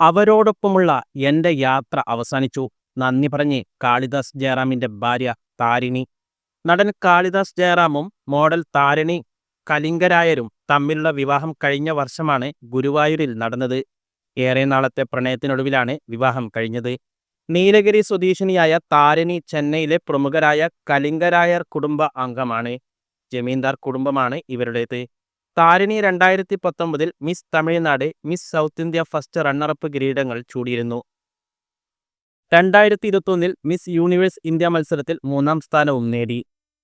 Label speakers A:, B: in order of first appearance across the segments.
A: അവരോടൊപ്പമുള്ള എന്റെ യാത്ര അവസാനിച്ചു. നന്ദി പറഞ്ഞ് കാളിദാസ് ജയറാമിന്റെ ഭാര്യ താരിണി. നടൻ കാളിദാസ് ജയറാമും മോഡൽ താരിണി കലിംഗരായരും തമ്മിലുള്ള വിവാഹം കഴിഞ്ഞ വർഷമാണ് ഗുരുവായൂരിൽ നടന്നത്. ഏറെ നാളത്തെ പ്രണയത്തിനൊടുവിലാണ് വിവാഹം കഴിഞ്ഞത്. നീലഗിരി സ്വദേശിനിയായ താരിണി ചെന്നൈയിലെ പ്രമുഖരായ കലിംഗരായർ കുടുംബ അംഗമാണ്. ജമീന്ദാർ കുടുംബമാണ് ഇവരുടേത്. താരിണി രണ്ടായിരത്തി പത്തൊമ്പതിൽ miss Tamil Nadu miss south India first runner up കിരീടങ്ങൾ ചൂടിയിരുന്നു. രണ്ടായിരത്തി ഇരുപത്തൊന്നിൽ മിസ് യൂണിവേഴ്സ് ഇന്ത്യ മത്സരത്തിൽ മൂന്നാം സ്ഥാനവും നേടി.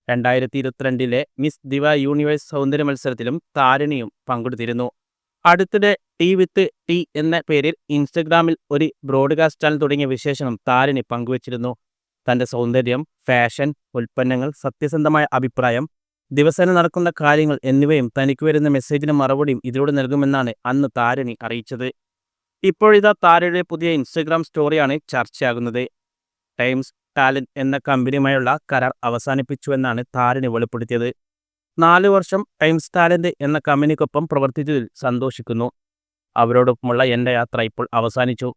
A: രണ്ടായിരത്തി ഇരുപത്തിരണ്ടിലെ മിസ് ദിവ യൂണിവേഴ്സ് സൗന്ദര്യ മത്സരത്തിലും താരിണിയും പങ്കെടുത്തിരുന്നു. അടുത്തിടെ ടി വിത്ത് ടി എന്ന പേരിൽ ഇൻസ്റ്റഗ്രാമിൽ ഒരു ബ്രോഡ്കാസ്റ്റ് ചാനൽ തുടങ്ങിയ വിശേഷണം താരിണി പങ്കുവച്ചിരുന്നു. തന്റെ സൗന്ദര്യം ഫാഷൻ ഉൽപ്പന്നങ്ങൾ സത്യസന്ധമായ അഭിപ്രായം ദിവസേന നടക്കുന്ന കാര്യങ്ങൾ എന്നിവയും തനിക്ക് വരുന്ന മെസ്സേജിന് മറുപടിയും ഇതിലൂടെ നൽകുമെന്നാണ് അന്ന് താരിണി അറിയിച്ചത്. ഇപ്പോഴിതാ താരയുടെ പുതിയ ഇൻസ്റ്റഗ്രാം സ്റ്റോറിയാണ് ചർച്ചയാകുന്നത്. ടൈംസ് ടാലന്റ് എന്ന കമ്പനിയുമായുള്ള കരാർ അവസാനിപ്പിച്ചുവെന്നാണ് താരിണി വെളിപ്പെടുത്തിയത്. നാലു വർഷം ടൈംസ് ടാലന്റ് എന്ന കമ്പനിക്കൊപ്പം പ്രവർത്തിച്ചതിൽ സന്തോഷിക്കുന്നു. അവരോടൊപ്പമുള്ള എന്റെ യാത്ര ഇപ്പോൾ അവസാനിച്ചു.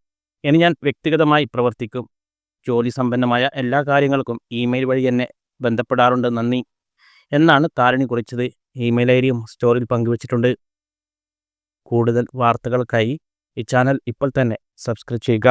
A: ഇനി ഞാൻ വ്യക്തിഗതമായി പ്രവർത്തിക്കും. ജോലി സമ്പന്നമായ എല്ലാ കാര്യങ്ങൾക്കും ഇമെയിൽ വഴി എന്നെ ബന്ധപ്പെടാറുണ്ട്. നന്ദി. എന്നാണ് താരിണി കുറിച്ചത്. ഇമെയിൽ ഐ ഡിയും സ്റ്റോറിയിൽ പങ്കുവച്ചിട്ടുണ്ട്. കൂടുതൽ വാർത്തകൾക്കായി ഈ ചാനൽ ഇപ്പോൾ തന്നെ സബ്സ്ക്രൈബ് ചെയ്യുക.